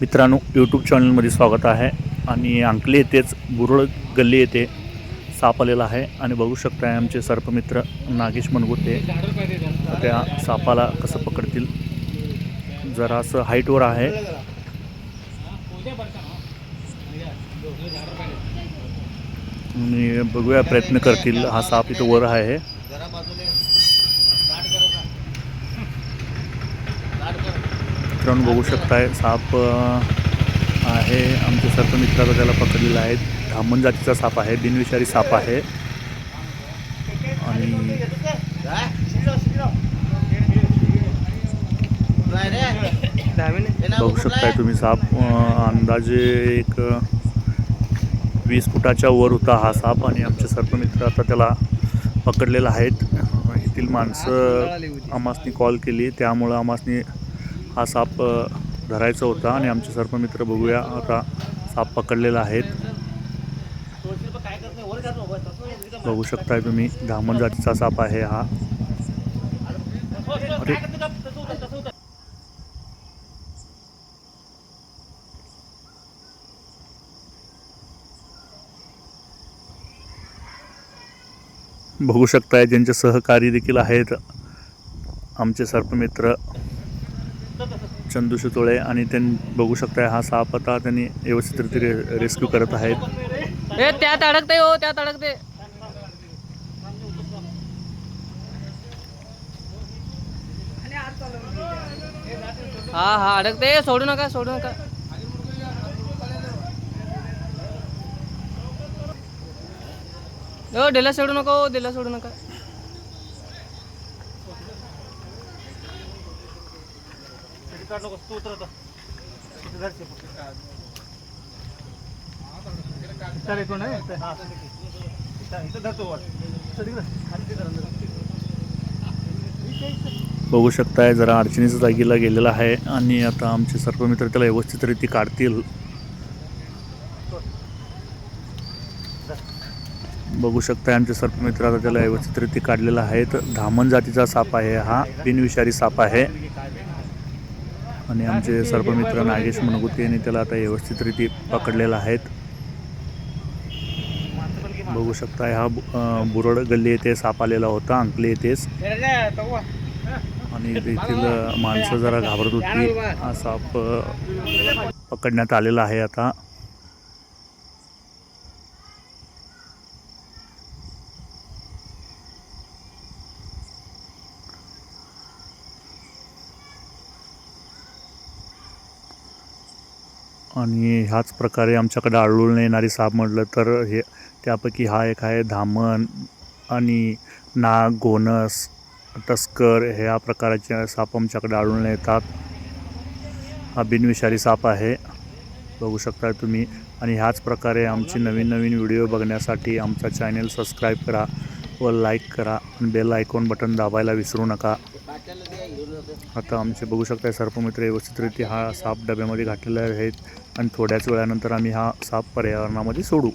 मित्रांनो यूट्यूब चॅनलमध्ये स्वागत आहे. आणि अंकली येथेच बुरळ गल्ली येथे साप आलेला आहे. आणि बघू शकताय आमचे सर्पमित्र नागेश मनगुटे त्या सापाला कसं पकडतील. जरासं हाईटवर आहे. आणि बघूया प्रयत्न करतील. हा साप इथं वर आहे. मित्रांनो बघू शकताय. साप आहे. आमच्या सर्पमित्राचा त्याला पकडलेला आहे धामण जातीचा साप आहे. बिनविषारी साप आहे. आणि बघू शकताय तुम्ही साप. अंदाजे एक वीस फुटाच्या वर होता हा साप आणि आमचे सर्पमित्र आता त्याला पकडलेला आहेत. येथील माणसं आमासनी कॉल केली. त्यामुळं आमासनी हा साप धरायचा होता आणि आमचे सर्पमित्र बघूया. आता साप पकडलेला आहेत. बघू शकताय तुम्ही धामण जातीचा साप आहे हा. अरे. बघू शकताय ज्यांचे सहकारी देखील आहेत आमचे सर्पमित्र चंदू शितोळे आणि त्यांनी बघू शकताय हा साप आता त्यांनी व्यवस्थित रे रेस्क्यू करत आहेत. हे त्यात अडकते हो त्यात अडकते. हा हा अडकते. सोडू नका सोडू नका. हो दिला सोडू नको दिला सोडू नका. बघू शकताय जरा अडचणीच्या जागेला गेलेला आहे आणि आता आमचे सर्पमित्र त्याला व्यवस्थितरित्या काढतील. बघू शकताय आमचे सर्पमित्र आता त्याला व्यवस्थितरित्या काढलेला आहे. तर धामण जातीचा साप आहे हा बिनविषारी साप आहे. आणि आमचे सर्पमित्र नागेश मनगुते यांनी त्याला आता व्यवस्थित रीती पकडलेला आहेत. बघू शकताय हा बुरड गल्ली येथे साप आलेला होता अंकली येथेच. आणि तेथील माणसं जरा घाबरत होती. हा साप पकडण्यात आलेला आहे आता. आणि ह्याच प्रकारे आमच्याकडे आढळून येणारी साप म्हटलं तर हे त्यापैकी हा एक आहे धामण आणि नाग गोनस टस्कर ह्या प्रकाराचे साप आमच्याकडे आढळून येतात. हा बिनविषारी साप आहे. बघू शकता तुम्ही. आणि ह्याच प्रकारे आमची नवीन नवीन व्हिडिओ बघण्यासाठी आमचा चॅनेल सबस्क्राईब करा व लाईक करा आणि बेल आयकॉन बटन दाबायला विसरू नका. आता आमचे बघू शकता सर्पमित्र व्यवस्थितरित्या हा साप डब्यामध्ये घातलेला आहेत आणि थोड्याच वेळानंतर आम्ही हा साप पर्यावरणामध्ये सोडू.